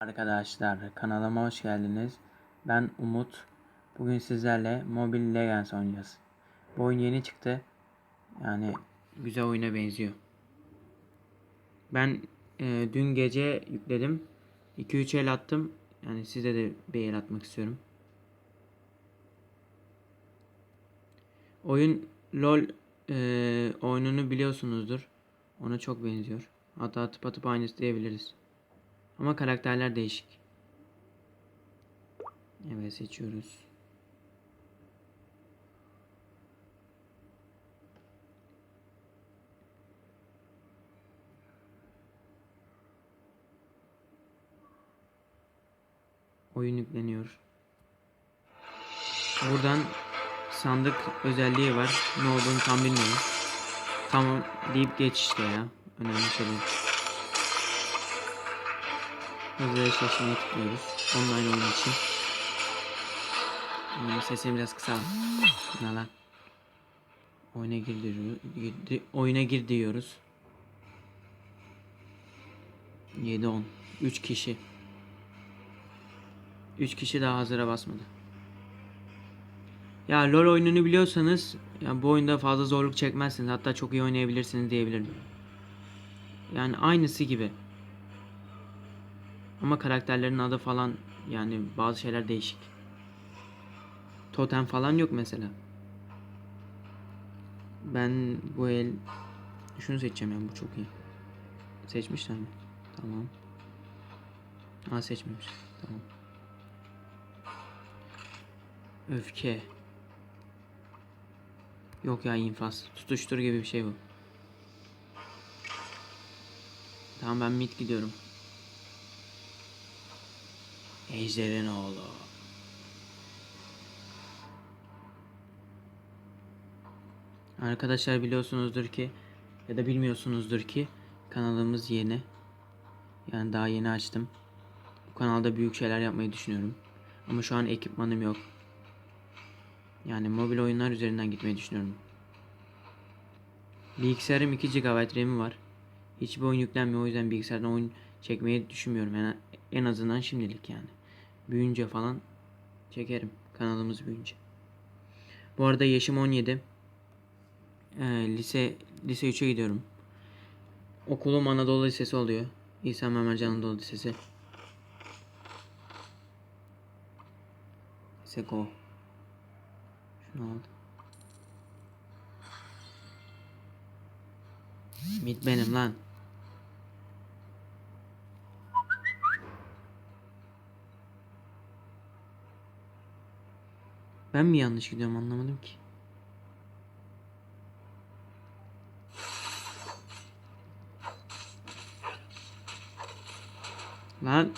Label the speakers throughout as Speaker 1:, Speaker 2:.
Speaker 1: Arkadaşlar kanalıma hoş geldiniz. Ben Umut. Bugün sizlerle Mobile Legends oynayacağız. Bu oyun yeni çıktı. Yani güzel oyuna benziyor. Ben e, dün gece yükledim. 2-3 el attım. Yani size de bir el atmak istiyorum. Oyun LoL e, oyununu biliyorsunuzdur. Ona çok benziyor. Hatta tıpatıp aynısı diyebiliriz. Ama karakterler değişik. Evet seçiyoruz. Oyun yükleniyor. Buradan sandık özelliği var. Ne olduğunu tam bilmiyorum. Tamam deyip geç işte ya. Önemli şey değil. Hızlı eşleşmeye tıklıyoruz. Online oyun için. Hmm, sesini biraz kısalım. Ne lan? Oyuna gir diyor- girdi, oyuna gir diyoruz. 7 10 3 kişi. 3 kişi daha hazıra basmadı. Ya LoL oyununu biliyorsanız ya bu oyunda fazla zorluk çekmezsiniz. Hatta çok iyi oynayabilirsiniz diyebilirim. Yani aynısı gibi. Ama karakterlerin adı falan yani bazı şeyler değişik. Totem falan yok mesela. Ben bu el şunu seçeceğim yani bu çok iyi. Seçmişler mi? Tamam. Ha seçmemiş. Tamam. Öfke. Yok ya infaz. Tutuştur gibi bir şey bu. Tamam ben mid gidiyorum. Ejder'in oğlu. Arkadaşlar biliyorsunuzdur ki ya da bilmiyorsunuzdur ki kanalımız yeni. Yani daha yeni açtım. Bu kanalda büyük şeyler yapmayı düşünüyorum. Ama şu an ekipmanım yok. Yani mobil oyunlar üzerinden gitmeyi düşünüyorum. Bilgisayarım 2 GB RAM'i var. Hiçbir oyun yüklenmiyor o yüzden bilgisayardan oyun çekmeyi düşünmüyorum. Yani en azından şimdilik yani. Büyünce falan çekerim. Kanalımız büyünce. Bu arada yaşım 17. Ee, lise lise 3'e gidiyorum. Okulum Anadolu Lisesi oluyor. İsa Memercan Anadolu Lisesi. Seko. Şunu aldım. Mid benim lan. Ben mi yanlış gidiyorum anlamadım ki. Lan.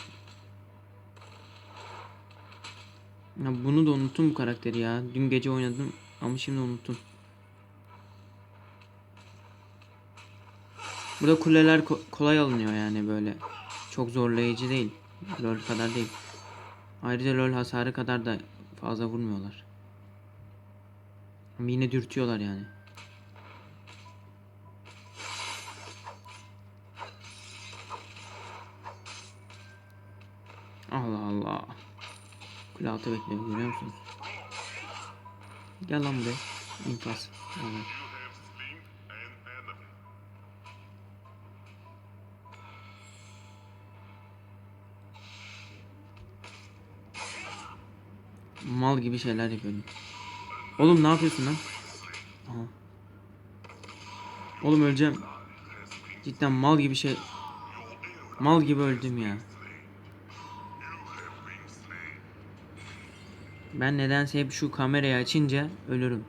Speaker 1: Ya bunu da unuttum bu karakteri ya. Dün gece oynadım ama şimdi unuttum. Burada kuleler ko- kolay alınıyor yani böyle. Çok zorlayıcı değil. LoL kadar değil. Ayrıca LoL hasarı kadar da fazla vurmuyorlar. Ama yine dürtüyorlar yani. Allah Allah. Kule altı bekliyor görüyor musunuz? Gel lan buraya. İnfaz. Evet. Mal gibi şeyler yapıyorum. Oğlum ne yapıyorsun lan? Aha. Oğlum öleceğim. Cidden mal gibi şey. Mal gibi öldüm ya. Ben nedense hep şu kamerayı açınca ölürüm.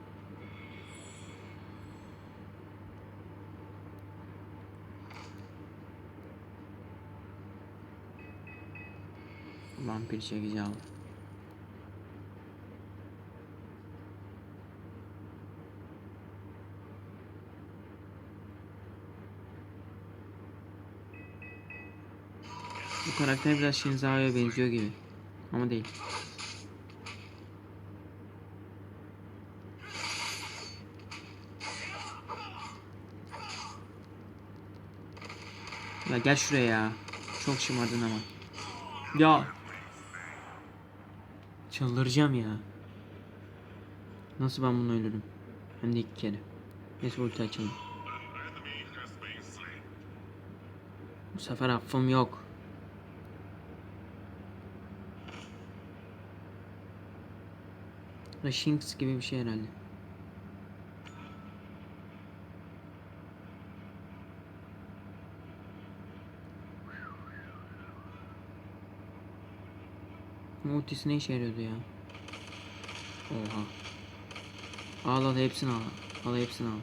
Speaker 1: Vampir çekeceğim. Bu karakter biraz Shinzao'ya benziyor gibi. Ama değil. Ya gel şuraya ya. Çok şımardın ama. Ya. Çıldıracağım ya. Nasıl ben bunu ölürüm? Hem de iki kere. Neyse ulti açalım. Bu sefer affım yok. Shinx gibi bir şey herhalde. Multisi ne işe yarıyordu ya? Oha. Al al hepsini al. Al hepsini al.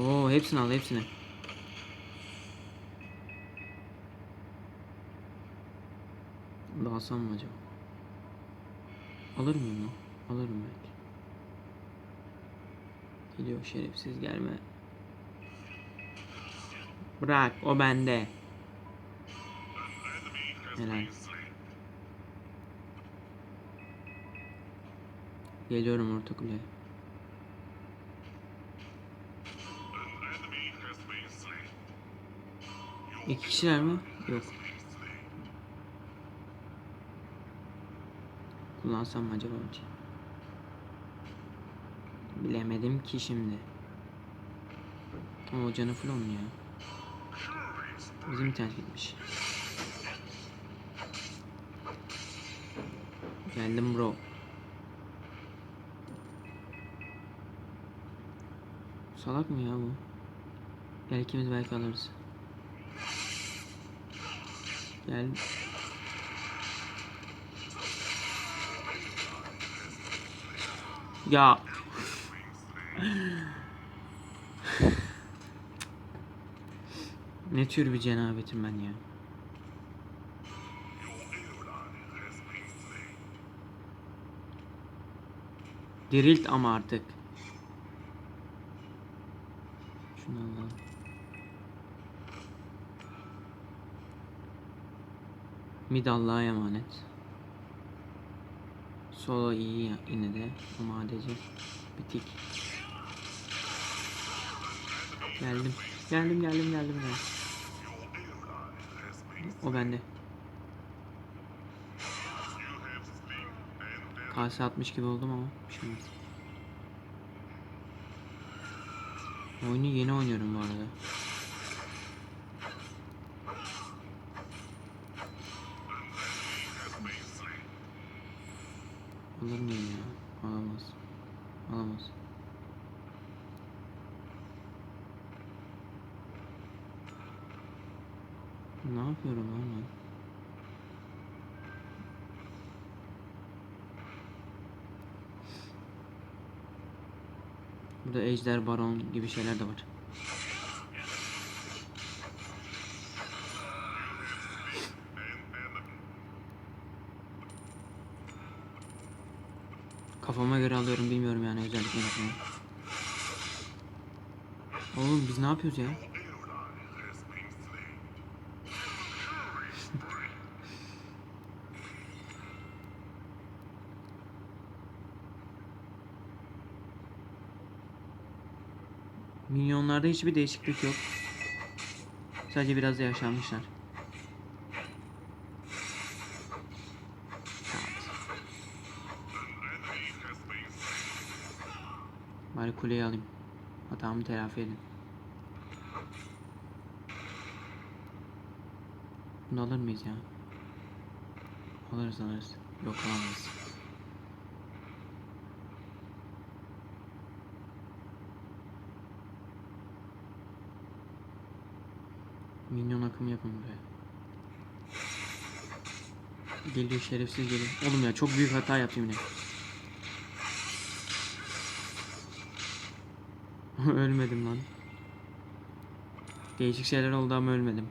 Speaker 1: Oo hepsini al hepsini. Dalsam mı acaba? Alır mıyım lan? Alırım belki. Geliyor şerefsiz gelme. Bırak o bende. Helal. Geliyorum orta kuleye. İki kişiler mi? Yok. Kullansam mı acaba ulti? Bilemedim ki şimdi. O canı full onun ya. Bizim internet gitmiş. Geldim bro. Salak mı ya bu? Gel ikimiz belki alırız. Gel. Ya. ne tür bir cenabetim ben ya. Dirilt ama artık. Şunu alalım. Mid Allah'a emanet. Solo iyi yine de ama ADC bitik. Geldim. Geldim geldim geldim geldim. O bende. KS 60 gibi oldum ama bir şey olmaz. Oyunu yeni oynuyorum bu arada. Alır mıyım ya? Alamaz. Alamaz. Ne yapıyorum lan ben? Burada ejder, baron gibi şeyler de var. Özellikle nasıl. Oğlum biz ne yapıyoruz ya? Minyonlarda hiçbir değişiklik yok. Sadece biraz da yaşanmışlar. Bari kuleyi alayım. Hatamı telafi edin. Bunu alır mıyız ya? Alırız alırız. Yok alamayız. Minyon akımı yapın buraya. Geliyor şerefsiz geliyor. Oğlum ya çok büyük hata yaptım yine. ölmedim lan. Değişik şeyler oldu ama ölmedim.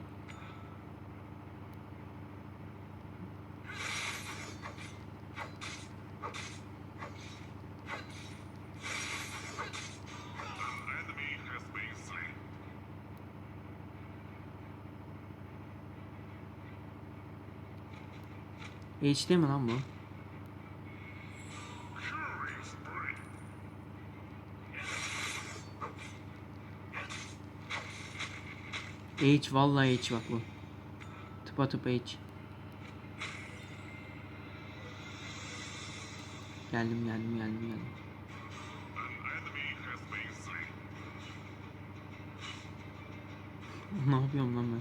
Speaker 1: HD mi lan bu? H vallahi H bak bu. Tıpa tıpa H. Geldim geldim geldim geldim. ne yapıyorum lan ben?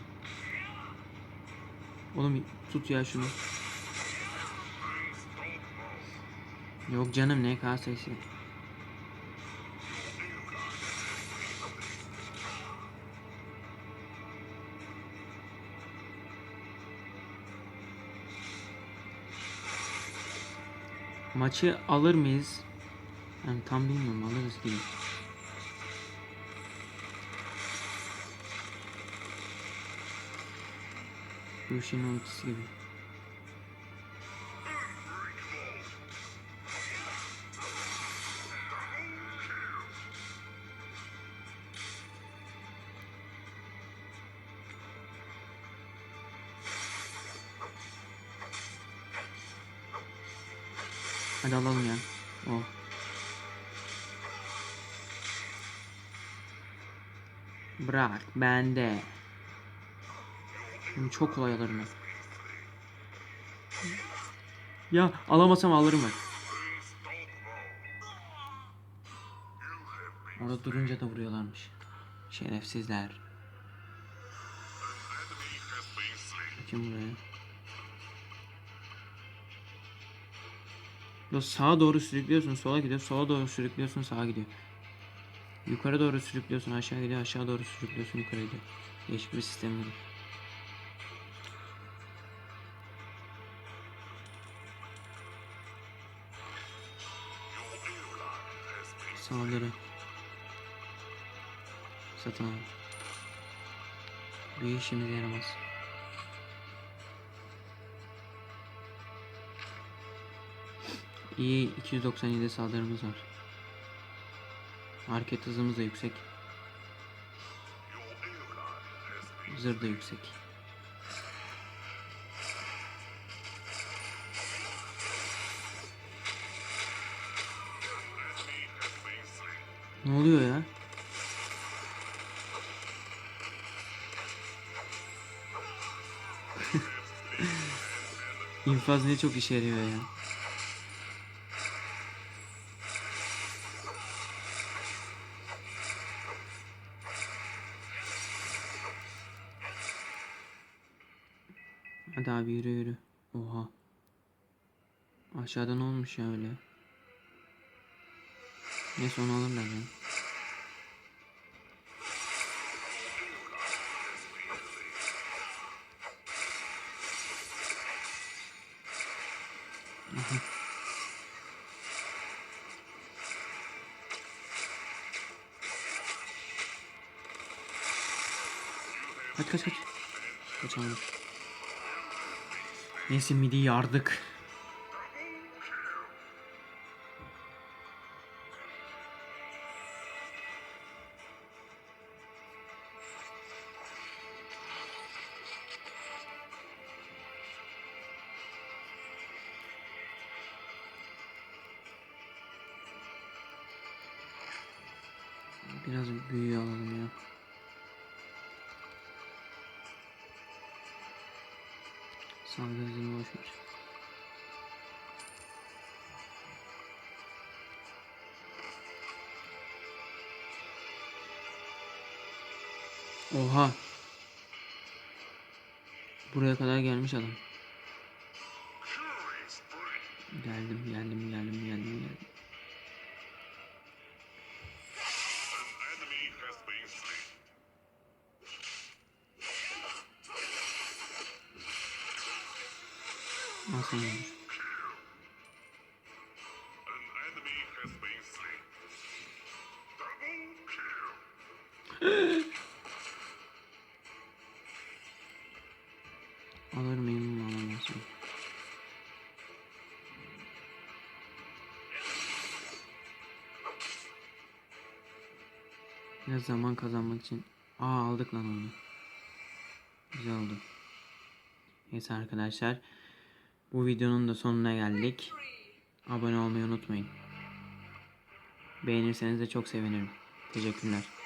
Speaker 1: Oğlum tut ya şunu. Yok canım ne kasesi. Maçı alır mıyız? Yani tam bilmiyorum alırız gibi. Yoshi'nin ultisi gibi. Bende. Bunu çok kolay alırım. Ya alamasam alırım ben. Orada durunca da vuruyorlarmış. Şerefsizler. Kim buraya? Ya sağa doğru sürüklüyorsun, sola gidiyor, sola doğru sürüklüyorsun, sağa gidiyor. Yukarı doğru sürüklüyorsun, aşağı gidiyor, aşağı doğru sürüklüyorsun, yukarı gidiyor. Değişik bir sistem var. Saldırı. Satın al. Bir işimize yaramaz. İyi 297 saldırımız var. Hareket hızımız da yüksek. Zırh da yüksek. Ne oluyor ya? İnfaz ne çok işe yarıyor ya. Hadi abi yürü yürü. Oha. Aşağıda ne olmuş ya öyle? Neyse onu alırlar ya. Aha. Kaç kaç kaç. Kaçamadım. Neyse midi yardık. Biraz büyüğü alalım ya. Saldırı hızını boş ver. Oha. Buraya kadar gelmiş adam. Geldim, geldim, geldim, geldim, geldim. Nasıl
Speaker 2: kill.
Speaker 1: Alır mıyım, alamaz mıyım? Biraz zaman kazanmak için. Aa aldık lan onu. Güzel oldu. Neyse arkadaşlar. Bu videonun da sonuna geldik. Abone olmayı unutmayın. Beğenirseniz de çok sevinirim. Teşekkürler.